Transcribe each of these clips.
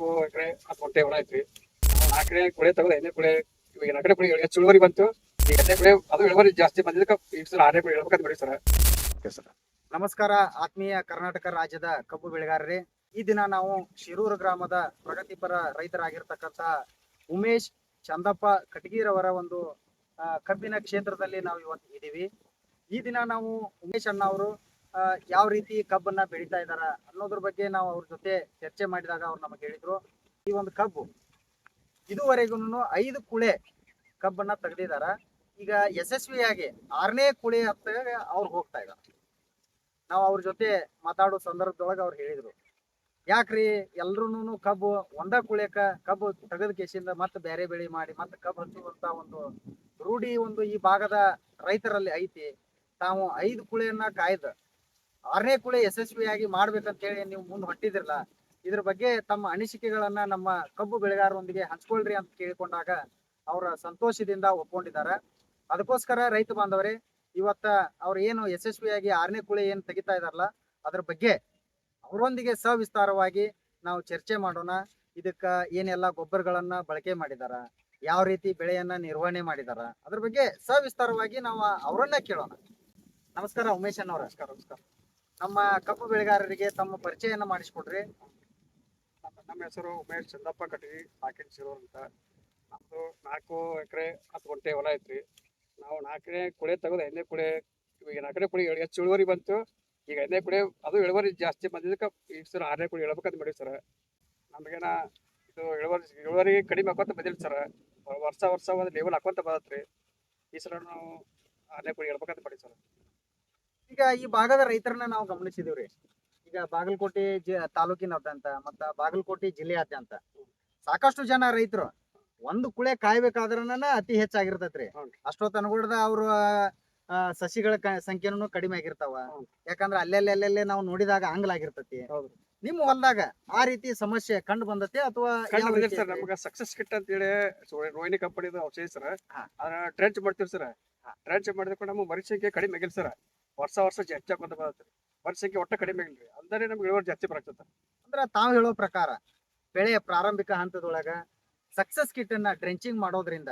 ನಾಲ್ಕು ಎಕರೆ ಹತ್ತು ಹೊಟ್ಟೆ ಹೊಲ ಐತ್ರಿ ನಾಲ್ಕು ಕುಳೆ ತಗದ ಐದನೇ ಕುಳೆ, ಇವಾಗ ನಾಲ್ಕನೇ ಕುಳೆ ಹೆಚ್ಚು ಇಳುವರಿ ಬಂತು. ಈಗ ಐದನೇ ಕುಳೆ ಅದು ಇಳುವರಿ ಜಾಸ್ತಿ ಬಂದಿದ್ದಕ್ಕೆ ಈಗ ಸಲ ಆರನೇ ಕುಳೆ ಇಳ್ಬೇಕಂತ ಬಿಡಿ ಸರ್. ಸರ್. ನಮಸ್ಕಾರ. ಆತ್ಮೀಯ ಕರ್ನಾಟಕ ರಾಜ್ಯದ ಕಬ್ಬು ಬೆಳೆಗಾರರೇ. ಈ ದಿನ ನಾವು ಶಿರೂರು ಗ್ರಾಮದ ಪ್ರಗತಿಪರ ರೈತರಾಗಿರ್ತಕ್ಕಂಥ ಉಮೇಶ್ ಚಂದಪ್ಪ ಕಟಗಿರವರ ಒಂದು ಕಬ್ಬಿನ ಕ್ಷೇತ್ರದಲ್ಲಿ ನಾವು ಇವತ್ತು ಇದ್ದೀವಿ. ಈ ದಿನ ನಾವು ಉಮೇಶ್ ಅಣ್ಣ ಅವರು ಯಾವ ರೀತಿ ಕಬ್ಬನ್ನ ಬೆಳೀತಾ ಇದಾರ ಅನ್ನೋದ್ರ ಬಗ್ಗೆ ನಾವು ಅವ್ರ ಜೊತೆ ಚರ್ಚೆ ಮಾಡಿದಾಗ ಅವ್ರು ನಮಗೆ ಹೇಳಿದ್ರು. ಈ ಒಂದು ಕಬ್ಬು ಇದುವರೆಗೂ ಐದು ಕುಳೆ ಕಬ್ಬನ್ನ ತೆಗೆದಿದಾರ. ಈಗ ಯಶಸ್ವಿಯಾಗಿ ಆರನೇ ಕುಳೆ ಹತ್ತ ಅವ್ರು ಹೋಗ್ತಾ ಇದ್ದಾರೆ ನಾವು ಅವ್ರ ಜೊತೆ ಮಾತಾಡೋ ಸಂದರ್ಭದೊಳಗೆ ಅವ್ರು ಹೇಳಿದ್ರು. ಯಾಕ್ರಿ ಎಲ್ರು ಕಬ್ಬು ಒಂದ ಕುಳೆಕ ಕಬ್ಬು ತೆಗೆದ ಕೇಸಿಂದ ಮತ್ತೆ ಬೇರೆ ಬೆಳೆ ಮಾಡಿ ಮತ್ತೆ ಕಬ್ಬು ಹಚ್ಚುವಂತ ಒಂದು ರೂಢಿ ಒಂದು ಈ ಭಾಗದ ರೈತರಲ್ಲಿ ಐತಿ. ತಾವು ಐದು ಕುಳೆಯನ್ನ ಕಾಯ್ದ ಆರನೇ ಕುಳೆ ಯಶಸ್ವಿಯಾಗಿ ಮಾಡ್ಬೇಕಂತ ಹೇಳಿ ನೀವು ಮುಂದೆ ಹೊಟ್ಟಿದಿರಲ್ಲ ಇದ್ರ ಬಗ್ಗೆ ತಮ್ಮ ಅನಿಸಿಕೆಗಳನ್ನ ನಮ್ಮ ಕಬ್ಬು ಬೆಳೆಗಾರರೊಂದಿಗೆ ಹಂಚ್ಕೊಳ್ರಿ ಅಂತ ಕೇಳಿಕೊಂಡಾಗ ಅವರ ಸಂತೋಷದಿಂದ ಒಪ್ಕೊಂಡಿದ್ದಾರೆ. ಅದಕ್ಕೋಸ್ಕರ ರೈತ ಬಾಂಧವರೇ, ಇವತ್ತ ಅವ್ರ ಏನು ಯಶಸ್ವಿಯಾಗಿ ಆರನೇ ಕುಳಿ ಏನು ತೆಗಿತಾ ಇದಾರಲ್ಲ, ಅದ್ರ ಬಗ್ಗೆ ಅವರೊಂದಿಗೆ ಸವಿಸ್ತಾರವಾಗಿ ನಾವು ಚರ್ಚೆ ಮಾಡೋಣ. ಇದಕ್ಕ ಏನೆಲ್ಲ ಗೊಬ್ಬರಗಳನ್ನ ಬಳಕೆ ಮಾಡಿದಾರ, ಯಾವ ರೀತಿ ಬೆಳೆಯನ್ನ ನಿರ್ವಹಣೆ ಮಾಡಿದಾರ, ಅದ್ರ ಬಗ್ಗೆ ಸವಿಸ್ತಾರವಾಗಿ ನಾವು ಅವರನ್ನ ಕೇಳೋಣ. ನಮಸ್ಕಾರ, ಉಮೇಶ್ ಅಣ್ಣವ್ರ, ನಮಸ್ಕಾರ ನಮಸ್ಕಾರ. ನಮ್ಮ ಕಬ್ಬು ಬೆಳೆಗಾರರಿಗೆ ತಮ್ಮ ಪರಿಚಯನ ಮಾಡಿಸ್ಕೊಡ್ರಿ. ನಮ್ಮ- ಹೆಸರು ಉಮೇಶ್ ಚಂದಪ್ಪ ಕಟಗಿ ಸಾಕಿನ ಶಿರೋರ್ ಅಂತ. ನಮ್ಮದು ನಾಲ್ಕು ಎಕರೆ ಹತ್ತು ಗಂಟೆ ಹೊಲ ಐತ್ರಿ. ನಾವು ನಾಲ್ಕನೇ ಕುಳೆ ತೆಗೆದು ಐದನೇ ಕುಳೆ ಈಗ ನಾಲ್ಕನೇ ಕುಳಿ ಹೆಚ್ಚು ಇಳುವರಿ ಬಂತು. ಈಗ ಐದನೇ ಕುಳೆ ಅದು ಇಳುವರಿ ಜಾಸ್ತಿ ಬಂದಿದ್ದಕ್ಕೆ ಈಗ ಸರ್ ಆರನೇ ಕುಳಿ ಹೇಳ್ಬೇಕಂತ ಮಾಡಿ ಸರ್. ನಮಗೇನ ಇದು ಇಳುವರಿ ಇಳುವರಿ ಕಡಿಮೆ ಹಾಕೋತ ಬಂದಿಲ್ಲ ಸರ್. ವರ್ಷ ವರ್ಷ ಒಂದು ಲೆವೆಲ್ ಹಾಕೋತ ರೀ ಈ ಸಲ ನಾವು ಆರನೇ ಕುಳಿ ಹೇಳ್ಬೇಕಂತ ಮಾಡಿ ಸರ್. ಈಗ ಈ ಭಾಗದ ರೈತರನ್ನ ನಾವು ಗಮನಿಸಿದೀವ್ರಿ. ಈಗ ಬಾಗಲಕೋಟೆ ಜಿ ತಾಲೂಕಿನಾದ್ಯಂತ ಮತ್ತ ಬಾಗಲಕೋಟೆ ಜಿಲ್ಲೆಯಾದ್ಯಂತ ಸಾಕಷ್ಟು ಜನ ರೈತರು ಒಂದು ಕುಳೆ ಕಾಯ್ಬೇಕಾದ್ರನ ಅತಿ ಹೆಚ್ಚಾಗಿರ್ತೈತ್ರಿ. ಅಷ್ಟೊತ್ತ ಅಷ್ಟೊತ್ತು ಅವ್ರ ಸಸಿಗಳ ಸಂಖ್ಯೆನೂ ಕಡಿಮೆ ಆಗಿರ್ತಾವ. ಯಾಕಂದ್ರ ಅಲ್ಲೆಲ್ಲಿ ಅಲ್ಲೆಲ್ಲೇ ನಾವು ನೋಡಿದಾಗ ಆಂಗ್ಲಾಗಿರ್ತೈತಿ ಹೌದು. ನಿಮ್ಮ ಹೊಲದಾಗ ಆ ರೀತಿ ಸಮಸ್ಯೆ ಕಂಡು ಬಂದತಿ ಅಥವಾ? ನಮ್ಗೆ ಸಕ್ಸಸ್ ಕಿಟ್ ಅಂತ ಹೇಳಿ ರೋಹಿಣಿ ಕಂಪನಿದು ಔಷಧಿ ಸರ್. ಅದನ್ನ ಟ್ರೆಂಚ್ ಮಾಡ್ತೀವಿ ಸರ್. ಟ್ರೆಂಚ್ ಕೂಡ ನಮ್ಗೆ ಮರಿಸಂಖ್ಯೆ ಕಡಿಮೆ ಆಗಿಲ್ಲ ಸರ್. ವರ್ಷ ವರ್ಷ ಜಾಸ್ತಿ ಹಾಕೊಂತ ಬರುತ್ತೆ. ವರ್ಷಕ್ಕೆ ಒಟ್ಟ ಕಡಿಮೆ ಆಗಿಲ್ರಿ ಅಂದರೆ ನಮ್ಗೆ ಇಳುವರಿ ಜಾಸ್ತಿ ಬರ್ತದೆ ಅಂದ್ರೆ ತಾವು ಹೇಳೋ ಪ್ರಕಾರ ಬೆಳೆಯ ಪ್ರಾರಂಭಿಕ ಹಂತದೊಳಗ ಸಕ್ಸಸ್ ಕಿಟ್ ಅನ್ನ ಡ್ರೆಂಚಿಂಗ್ ಮಾಡೋದ್ರಿಂದ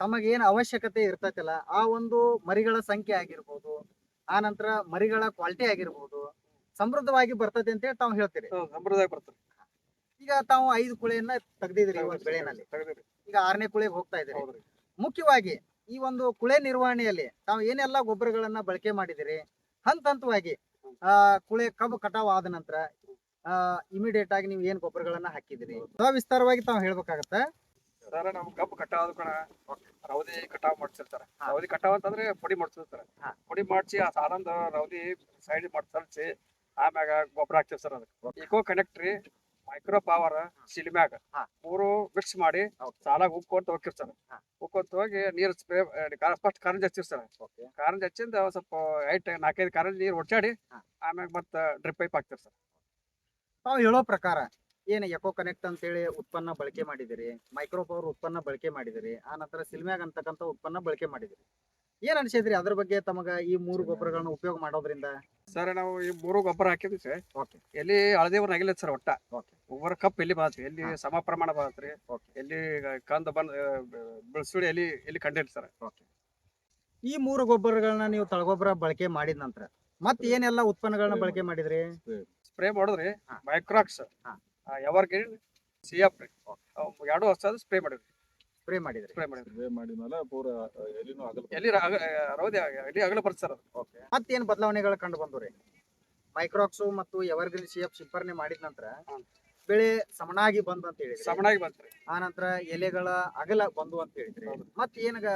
ತಮಗೇನು ಅವಶ್ಯಕತೆ ಇರ್ತೈತಲ್ಲ ಆ ಒಂದು ಮರಿಗಳ ಸಂಖ್ಯೆ ಆಗಿರ್ಬೋದು ಆ ನಂತರ ಮರಿಗಳ ಕ್ವಾಲಿಟಿ ಆಗಿರ್ಬೋದು ಸಮೃದ್ಧವಾಗಿ ಬರ್ತದೆ ಅಂತ ಹೇಳಿ ತಾವು ಹೇಳ್ತೀರಿ? ಸಮೃದ್ಧವಾಗಿ ಬರ್ತದೆ. ಈಗ ತಾವು ಐದು ಕುಳೆಯನ್ನ ತೆಗ್ದಿದ್ರಿ ಬೆಳೆನಲ್ಲಿ. ಈಗ ಆರನೇ ಕುಳೆಗೆ ಹೋಗ್ತಾ ಇದ್ರಿ ಮುಖ್ಯವಾಗಿ ಈ ಒಂದು ಕುಳೆ ನಿರ್ವಹಣೆಯಲ್ಲಿ ತಾವು ಏನೆಲ್ಲ ಗೊಬ್ಬರಗಳನ್ನ ಬಳಕೆ ಮಾಡಿದಿರಿ? ಹಂತ ಹಂತವಾಗಿ ಆ ಕುಳೆ ಕಬ್ಬು ಕಟಾವ್ ಆದ ನಂತರ ಇಮಿಡಿಯೇಟ್ ಆಗಿ ನೀವು ಏನ್ ಗೊಬ್ಬರಗಳನ್ನ ಹಾಕಿದಿರಿ? ವಿಸ್ತಾರವಾಗಿ ತಾವು ಹೇಳ್ಬೇಕಾಗತ್ತ? ಸರ್ ನಮ್ ಕಬ್ಬು ಕಟಾವ್ ಕಣ ರೌದಿ ಕಟಾವ್ ಮಾಡ್ಸಿರ್ತಾರ. ರೌದಿ ಕಟಾವ್ ಅಂತಂದ್ರೆ ಪುಡಿ ಮಾಡ್ಸಿರ್ತಾರ. ಪುಡಿ ಮಾಡ್ಸಿ ಆ ಸಾರಂದ ರೌದಿ ಸೈಡ್ ಮಾಡಿ ತರಿಸಿ ಆಮ್ಯಾಗ ಗೊಬ್ಬರ ಹಾಕ್ತಿವಿ ಸರ್ ಅದಕ್ಕೆ ಇಕೋ ಕನೆಕ್ಟ್ರಿ ಮೈಕ್ರೋ ಪವರ್ ಸಿಲಿಮ್ಯಾಗ. ಮೂರು ಮಿಕ್ಸ್ ಮಾಡಿ ಸಾಲಾಗಿ ಉಕ್ಕೊಂತ ಹೋಗಿರ್ತಾರ. ಉಕ್ಕೊಂತ ಹೋಗಿ ನೀರು ಸ್ಪ್ರೇ ಫಸ್ಟ್ ಕಾರಂಜಿ ಹಚ್ಚಿರ್ತಾರ. ಸರ್ ಕಾರಂಜಿ ಹಚ್ಚಿಂದ ಸ್ವಲ್ಪ ಐಟ್ ನಾಲ್ಕೈದು ಕಾರಂಜಿ ನೀರು ಹೊಡ್ಚಾಡಿ. ಆಮ್ಯಾಗ ಮತ್ತ ಡ್ರಿಪ್ ಪೈಪ್ ಹಾಕ್ತಿರ್ತಾರ. ಸರ್ ತಾವು ಹೇಳೋ ಪ್ರಕಾರ ಏನು ಎಕೋ ಕನೆಕ್ಟ್ ಅಂತ ಹೇಳಿ ಉತ್ಪನ್ನ ಬಳಕೆ ಮಾಡಿದಿರಿ ಮೈಕ್ರೋ ಪವರ್ ಉತ್ಪನ್ನ ಬಳಕೆ ಮಾಡಿದಿರಿ ಆ ನಂತರ ಸಿಲ್ಮ್ಯಾಗ್ ಅಂತಕ್ಕಂಥ ಉತ್ಪನ್ನ ಬಳಕೆ ಮಾಡಿದಿರಿ. ಏನ್ ಅನ್ಸೈತ್ರಿ ಅದ್ರ ಬಗ್ಗೆ ತಮಗ ಈ ಮೂರು ಗೊಬ್ಬರಗಳನ್ನ ಉಪಯೋಗ ಮಾಡೋದ್ರಿಂದ? ಸರ್ ನಾವು ಈ ಮೂರು ಗೊಬ್ಬರ ಹಾಕಿದ್ವಿ ಸರ್. ಓಕೆ. ಎಲ್ಲಿ ಹಳದಿ ಬರ ಆಗಿಲ್ಲ ಸರ್ ಒಟ್ಟ. ಓಕೆ. ಒಬ್ಬರ ಕಪ್ ಎಲ್ಲಿ ಬರತ್ರಿ ಎಲ್ಲಿ. ಸಮ ಪ್ರಮಾಣ ಬರತ್ರಿ ಓಕೆ. ಎಲ್ಲಿ ಕಂದ ಬಂದ ಬೆಳಸುಳಿ ಎಲ್ಲಿ ಎಲ್ಲಿ ಕಂಡಿಲ್ಲ ಸರ್. ಓಕೆ. ಈ ಮೂರು ಗೊಬ್ಬರಗಳನ್ನ ನೀವು ತಳಗೊಬ್ಬರ ಬಳಕೆ ಮಾಡಿದ ನಂತರ ಮತ್ತೆ ಏನೆಲ್ಲ ಉತ್ಪನ್ನಗಳನ್ನ ಬಳಕೆ ಮಾಡಿದ್ರಿ? ಸ್ಪ್ರೇ. ಮಾಡಿದ್ರಿ. ಮೈಕ್ರಾಕ್ಸ್ ಹಾ. ಎವರ್ ಗ್ರೀನ್ ಸಿ ಎಫ್ ಎರಡು ವರ್ಷ ಸ್ಪ್ರೇ ಮಾಡಿದ್ರಿ ಸ್ಪ್ರೇ ಮಾಡಿದ್ರಿ. ಸ್ಪ್ರೇ ಮಾಡಿದ್ರಿ. ಸ್ಪ್ರೇ ಮಾಡಿದ್ಮೇಲೆ ಪೂರ ಎಲ್ಲಿನೂ ಆಗಲ್ಲ. ಎಲ್ಲಿ ರ- ಅಗ- ರೌದಿ ಆಗ- ಎಲ್ಲಿ ಅಗಲ ಬರ್ತದೆ ಸರ್ ಅದು. ಓಕೆ ಮತ್ತೇನ್ ಬದಲಾವಣೆಗಳು ಕಂಡು ಬಂದ್ರಿ ಮೈಕ್ರಾಕ್ಸು ಮತ್ತು ಎವರ್ಗ್ರೀನ್ ಸಿಎಫ್ ಸಿಂಪರಣೆ ಮಾಡಿದ ನಂತರ ಹ್ಮ್. ಬೆಳೆ ಸಮನಾಗಿ ಬಂದು ಅಂತ ಹೇಳಿದ್ರಿ. ಸಮನಾಗಿ ಬಂತ್ರಿ. ಆ ನಂತರ ಎಲೆಗಳ ಅಗಲ ಬಂದು ಅಂತ ಹೇಳಿದ್ರಿ. ಹೌದು. ಮತ್ ಏನಾಗ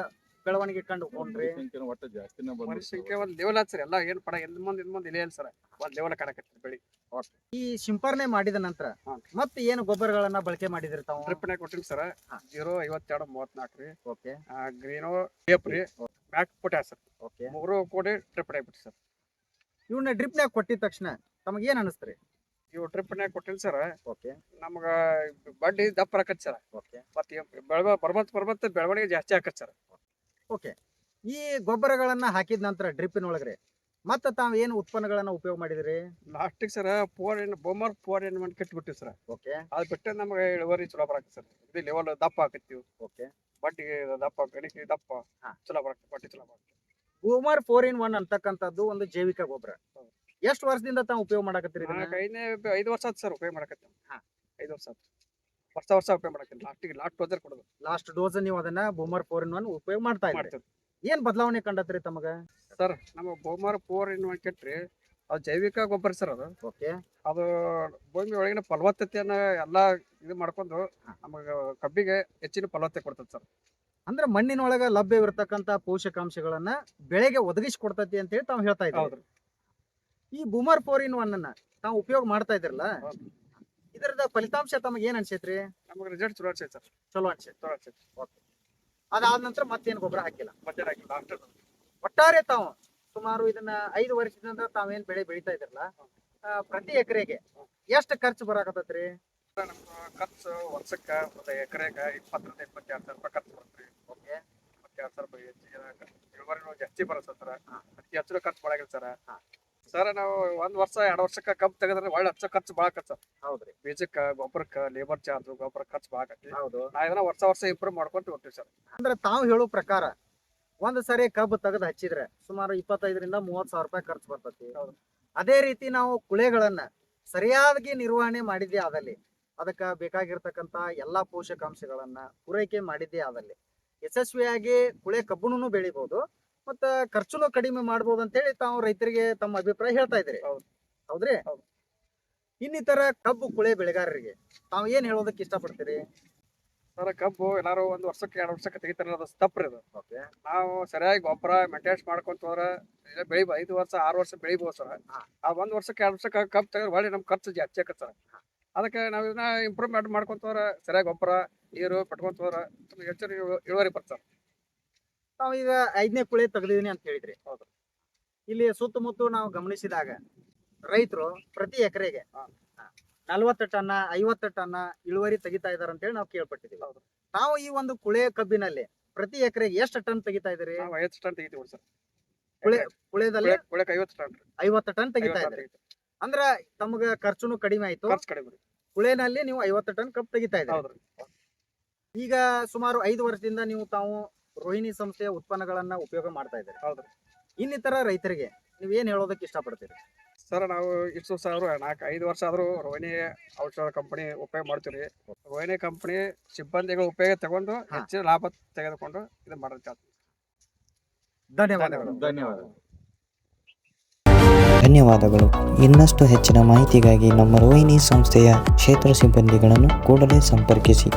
ಬೆಳವಣಿಗೆ ಕಂಡು ಹೋಗ್ರಿ ಒಟ್ಟ ಜಾಸ್ತಿನೇ ಬಂದ್ಬಿಡ್ತು. ಸಂಖ್ಯೆ ಒಂದ್ ಲೆವೆಲ್ ಸರ್ ಎಲ್ಲ ಏನ್ ಪಡ ಎಂದ್ ಮುಂದ್ ಇಂದ್ ಮುಂದ್ ಇಲ್ಲ ಏನ್ ಸರ್. ಒಂದ್ ಲೆವೆಲ್ ಕಾಣಕತ್ತಿ ಬೆಳಿ. ಈ ಸಿಂಪರಣೆ ಮಾಡಿದ ನಂತರ. ಮತ್ತೆ ಏನು ಗೊಬ್ಬರಗಳನ್ನ ಬಳಕೆ ಮಾಡಿದ್ರಿ ತಾವು? ಟ್ರಿಪ್ನೆ ಕೊಟ್ಟಿನಿ ಸರ್. ಜೀರೋ ಐವತ್ತೆರಡು ಮೂವತ್ನಾಲ್ಕು ರೀ. ಓಕೆ. ಗ್ರೀನೋ ಟೇಪ್ ರೀ. ಮ್ಯಾಕ್ ಪೊಟ್ಯಾಸ್ ಸರ್. ಓಕೆ. ಮೂರು ಕೂಡಿ ಟ್ರಿಪ್ ಹಾಕ್ಬಿಟ್ರಿ ಸರ್. ಇವನ್ನ ಡ್ರಿಪ್ನ್ಯಾಗ ಕೊಟ್ಟಿದ ತಕ್ಷಣ ತಮಗೆ ಏನ್ ಅನಿಸ್ತ್ರಿ? ಇವು ಟ್ರಿಪ್ನ್ಯಾಗ ಕೊಟ್ಟಿನಿ ಸರ್. ಓಕೆ. ನಮ್ಗ ಬಡ್ಡಿ ದಪ್ಪ ಹಾಕತ್ ಸರ್. ಓಕೆ. ಮತ್ತೆ ಬೆಳವ ಬರ್ಬತ್ ಬರ್ಬತ್ ಬೆಳವಣಿಗೆ ಜಾಸ್ತಿ ಹಾಕತ್ ಸರ್. ಓಕೆ. ಈ ಗೊಬ್ಬರಗಳನ್ನ ಹಾಕಿದ ನಂತರ ಡ್ರಿಪ್ಪಿನೊಳಗ್ರೆ ಮತ್ತೆ ತಾವು ಏನು ಉತ್ಪನ್ನಗಳನ್ನ ಉಪಯೋಗ ಮಾಡಿದ್ರಿ? ಲಾಸ್ಟಿಗೆ ಸರ್ ಫೋರ್ ಎನ್ ಬೋಮರ್ ಫೋರ್ ಎನ್ ಮಾಡಿ ಕೆಟ್ಬಿಟ್ಟಿವಿ ಸರ್. ಓಕೆ. ಅದು ಬಿಟ್ಟು ನಮಗೆ ಇಳುವರಿ ಚಲೋ ಬರಾಕ ಸರ್. ಇದು ಲೆವೆಲ್ ದಪ್ಪ ಹಾಕತ್ತೀವಿ. ಓಕೆ. ಬಟ್ಟಿಗೆ ದಪ್ಪ ಗಣಿಕೆ ದಪ್ಪ. ಚಲೋ ಬರಾಕ ಬಟ್ಟಿ ಚಲೋ ಬರಕ್ಕೆ ಬೂಮರ್ ಫೋರ್ ಇನ್ ಒನ್ ಅಂತಕ್ಕಂಥದ್ದು ಒಂದು ಜೈವಿಕ ಗೊಬ್ಬರ. ಎಷ್ಟು ವರ್ಷದಿಂದ ತಾವು ಉಪಯೋಗ ಮಾಡಕತ್ತೀರಿ ಐದನೇ ಐದು ವರ್ಷ ಆಯ್ತು ಸರ್ ಉಪಯೋಗ ಮಾಡಕತ್ತೀವಿ. ಹಾ. ಐದು ವರ್ಷ ಆಯ್ತು ವರ್ಷ ವರ್ಷ ಉಪಯೋಗ ಮಾಡಕ್ಕೆ ಲಾಸ್ಟ್ ಲಾಸ್ಟ್ ಡೋಸರ್ ಕೊಡೋದು. ಲಾಸ್ಟ್ ಡೋಸ್ ನೀವು ಅದನ್ನ ಬೂಮರ್ ಫೋರ್ ಇನ್ ಒನ್ ಉಪಯೋಗ ಮಾಡ್ತಾ ಮಾಡ್ತೀವಿ. ಏನ್ ಬದಲಾವಣೆ ಕಂಡತ್ರಿ ತಮಗ? ಸರ್ ನಮ್ಮ ಬೂಮರ್ ಫೋರ್ ಇನ್ ಒನ್ ಕೆಟ್ರಿ ಅದು ಜೈವಿಕ ಗೊಬ್ಬರ ಸರ್ ಅದು. ಓಕೆ ಅದು ಭೂಮಿ ಒಳಗಿನ ಫಲವತ್ತತೆಯನ್ನ ಎಲ್ಲಾ ಇದು ಮಾಡ್ಕೊಂಡು ನಮಗೆ ಕಬ್ಬಿಗೆ ಹೆಚ್ಚಿನ ಫಲವತ್ತತೆ ಕೊಡ್ತದೆ ಸರ್ ಅಂದ್ರೆ ಮಣ್ಣಿನೊಳಗ ಲಭ್ಯವಿರತಕ್ಕಂತ ಪೋಷಕಾಂಶಗಳನ್ನ ಬೆಳೆಗೆ ಒದಗಿಸಿ ಕೊಡ್ತತಿ ಅಂತ ಹೇಳಿ ತಾವು ಹೇಳ್ತಾ ಇದ್ದೀವಿ ಈ ಬೂಮರ್ ಫೋರ್ ಇನ್ ಒನ್ ಅನ್ನ ತಾವು ಉಪಯೋಗ ಮಾಡ್ತಾ ಇದ್ರಲ್ಲ. ಇದರದ ಫಲಿತಾಂಶ ತಮಗೆ ಏನ್ ಅನ್ಸೈತ್ರಿ? ನಮಗೆ ರಿಸಲ್ಟ್ ಚಲೋ ಅನ್ಸೈತೆ ಸರ್. ಚಲೋ ಅನ್ಸೈತ್. ಚಲೋ ಅನ್ಸೈತೆ. ಅದಾದ ನಂತರ ಮತ್ತೇನು ಗೊಬ್ಬರ ಹಾಕಿಲ್ಲ. ಮತ್ತೆ ಹಾಕಿಲ್ಲ ಲಾಸ್ಟ್ ಒಟ್ಟಾರೆ ತಾವು ಸುಮಾರು ಇದನ್ನ ಐದು ವರ್ಷದಿಂದ ತಾವೇನ್ ಬೆಳೆ ಬೆಳಿತಾ ಇದ್ರಲ್ಲ ಆ, ಪ್ರತಿ ಎಕರೆಗೆ ಎಷ್ಟು ಖರ್ಚು ಬರಾಕತ್ತೈತ್ರಿ? ಖರ್ಚು ವರ್ಷಕ್ಕ ಒಂದು ಎಕರೆಗೆ ಇಪ್ಪತ್ತರಿಂದ ಇಪ್ಪತ್ತೆರಡು ಸಾವಿರ ರೂಪಾಯಿ ಖರ್ಚು ಬರುತ್ತೆ. ಓಕೆ. ಇಪ್ಪತ್ತೆರಡು ಸಾವಿರ ರೂಪಾಯಿ ಹೆಚ್ಚಿಗೆ ಇಳುವರಿನೂ ಜಾಸ್ತಿ ಬರುತ್ತೆ ಸರ್. ಅತಿ ಹೆಚ್ಚು ಖರ್ಚು ಮಾಡಾಗಿಲ್ಲ ಸರ್. ಹಾ. ಸರ್ ನಾವು ಒಂದ್ ವರ್ಷ ಎರಡು ವರ್ಷಕ್ಕೆ ಕಬ್ಬು ತೆಗೆದ್ರೆ ಒಳ್ಳೆ ಹಚ್ಚ ಖರ್ಚು ಬಹಳ ಖರ್ಚು ಹೌದ್ರಿ. ಬೀಜಕ್ಕ ಗೊಬ್ಬರಕ್ಕ ಲೇಬರ್ ಚಾರ್ಜ್ ಗೊಬ್ಬರ ಖರ್ಚು ಬಹಳ ಆಕತಿ ಹೌದು. ನಾ ಇದನ್ನ ವರ್ಷ ವರ್ಷ ಇಂಪ್ರೂವ್ ಮಾಡ್ಕೊಂತ ಹೋಗ್ತೀವಿ ಸರ್. ಅಂದ್ರೆ ತಾವು ಹೇಳೋ ಪ್ರಕಾರ ಒಂದ್ ಸರಿ ಕಬ್ಬು ತೆಗೆದು ಹಚ್ಚಿದ್ರೆ ಸುಮಾರು ಇಪ್ಪತ್ತೈದರಿಂದ ಮೂವತ್ ಸಾವಿರ ರೂಪಾಯಿ ಖರ್ಚು ಬರ್ತೈತಿ. ಅದೇ ರೀತಿ ನಾವು ಕುಳೆಗಳನ್ನ ಸರಿಯಾಗಿ ನಿರ್ವಹಣೆ ಮಾಡಿದ್ದೇ ಆದಲ್ಲಿ ಅದಕ್ಕ ಬೇಕಾಗಿರ್ತಕ್ಕಂತ ಎಲ್ಲಾ ಪೋಷಕಾಂಶಗಳನ್ನ ಪೂರೈಕೆ ಮಾಡಿದ್ದೇ ಆದಲ್ಲಿ ಯಶಸ್ವಿಯಾಗಿ ಕುಳೆ ಕಬ್ಬುನೂ ಬೆಳಿಬಹುದು ಮತ್ತ ಖರ್ಚುನು ಕಡಿಮೆ ಮಾಡಬಹುದು ಅಂತ ಹೇಳಿ ತಾವು ರೈತರಿಗೆ ತಮ್ಮ ಅಭಿಪ್ರಾಯ ಹೇಳ್ತಾ ಇದ್ರಿ ಹೌದು. ಹೌದ್ರಿ? ಹೌದು. ಇನ್ನಿತರ ಕಬ್ಬು ಕುಳೆ ಬೆಳೆಗಾರರಿಗೆ ತಾವು ಏನ್ ಹೇಳೋದಕ್ಕೆ ಇಷ್ಟಪಡ್ತೀರಿ? ಸರ್ ಕಬ್ಬು ಏನಾರು ಒಂದು ವರ್ಷಕ್ಕೆ ಎರಡು ವರ್ಷಕ್ಕೆ ತೆಗಿತಾರ ಅದು ತಪ್ಪ್ರಿ ಅದು. ಓಕೆ. ನಾವು ಸರಿಯಾಗಿ ಗೊಬ್ಬರ ಮೇಂಟೆನ್ಸ್ ಮಾಡ್ಕೊಂತ ಹೋದ್ರೆ ಬೆಳಿಬ ಐದು ವರ್ಷ ಆರು ವರ್ಷ ಬೆಳಿಬಹುದು ಸರ್. ಆ ಒಂದ್ ವರ್ಷಕ್ಕೆ ಎರಡು ವರ್ಷಕ್ಕೆ ಕಬ್ಬು ತೆಗೆದ್ರೆ ಒಳ್ಳೆ ನಮ್ ಖರ್ಚು ಜಾಸ್ತಿ ಆಕತ್ ಸರ್. ಅದಕ್ಕೆ ನಾವು ಇದನ್ನ ಇಂಪ್ರೂವ್ಮೆಂಟ್ ಮಾಡ್ಕೊಂತ ಹೋದ್ರೆ ಸರಿಯಾಗಿ ಗೊಬ್ಬರ ನೀರು ಪಟ್ಕೊಂತ ಹೋದ್ರೆ ಹೆಚ್ಚಿನ ಇಳುವರಿ ಬರ್ತದೆ ತಾವು ಈಗ ಐದನೇ ಕುಳೆ ತೆಗೆದಿದ್ದೀನಿ ಅಂತ ಹೇಳಿದ್ರಿ. ಹೌದು. ಇಲ್ಲಿ ಸುತ್ತಮುತ್ತ ನಾವು ಗಮನಿಸಿದಾಗ ರೈತರು ಪ್ರತಿ ಎಕರೆಗೆ. ನಲ್ವತ್ತು ಟನ್ನ ಐವತ್ತು ಟನ್ನ ಇಳುವರಿ ತೆಗಿತಾ ಇದಾರೆ ಅಂತ ಹೇಳಿ ನಾವು ಕೇಳ್ಪಟ್ಟಿದ್ದೀವಿ. ಹೌದು. ನಾವು ಈ ಒಂದು ಕುಳೆ ಕಬ್ಬಿನಲ್ಲಿ ಪ್ರತಿ ಎಕರೆಗೆ ಎಷ್ಟು ಟನ್ ತೆಗಿತಾ ಇದ್ರಿ ನಾವು ಐವತ್ತು ಟನ್ ತೆಗಿತೀವಿ ಸರ್. ಕುಳೆ ಕುಳೆದಲ್ಲಿ ಐವತ್ತು ಟನ್ ಐವತ್ತು ಟನ್ ತೆಗಿತಾ ಇದ್ರಿ ಅಂದ್ರ ತಮಗ ಖರ್ಚುನು ಕಡಿಮೆ ಆಯ್ತು. ಖರ್ಚು ಕಡಿಮೆ ಕುಳೆನಲ್ಲಿ ನೀವು ಐವತ್ತು ಟನ್ ಕಬ್ಬು ತೆಗಿತಾ ಇದ್ರಿ ಹೌದ್ರಿ ಈಗ ಸುಮಾರು ಐದು ವರ್ಷದಿಂದ ನೀವು ತಾವು ರೋಹಿಣಿ ಸಂಸ್ಥೆಯ ಉತ್ಪನ್ನಗಳನ್ನ ಉಪಯೋಗ ಮಾಡ್ತಾ ಇದ್ದಾರೆ. ಹೌದ್ರಿ. ಇನ್ನಿತರ ರೈತರಿಗೆ ನೀವು ಏನ್ ಹೇಳೋದಕ್ಕೆ ಇಷ್ಟಪಡ್ತೀರಿ? ಸರ್ ನಾವು ಇಷ್ಟು ವರ್ಷ ಆದ್ರೂ ನಾಲ್ಕು ಐದು ವರ್ಷ ಆದ್ರೂ ರೋಹಿಣಿ ಔಷಧ ಕಂಪನಿ ಉಪಯೋಗ ಮಾಡ್ತೀವಿ ರೋಹಿಣಿ ಕಂಪನಿ ಸಿಬ್ಬಂದಿಗಳ ಉಪಯೋಗ ತಗೊಂಡು ಹೆಚ್ಚು ಹೆಚ್ಚಿನ ಲಾಭ ತೆಗೆದುಕೊಂಡು ಇದು ಮಾಡೋದು ಧನ್ಯವಾದಗಳು. ಧನ್ಯವಾದಗಳು. ಧನ್ಯವಾದಗಳು. ಇನ್ನಷ್ಟು ಹೆಚ್ಚಿನ ಮಾಹಿತಿಗಾಗಿ ನಮ್ಮ ರೋಹಿಣಿ ಸಂಸ್ಥೆಯ ಕ್ಷೇತ್ರ ಸಿಬ್ಬಂದಿಗಳನ್ನು ಕೂಡಲೇ ಸಂಪರ್ಕಿಸಿ.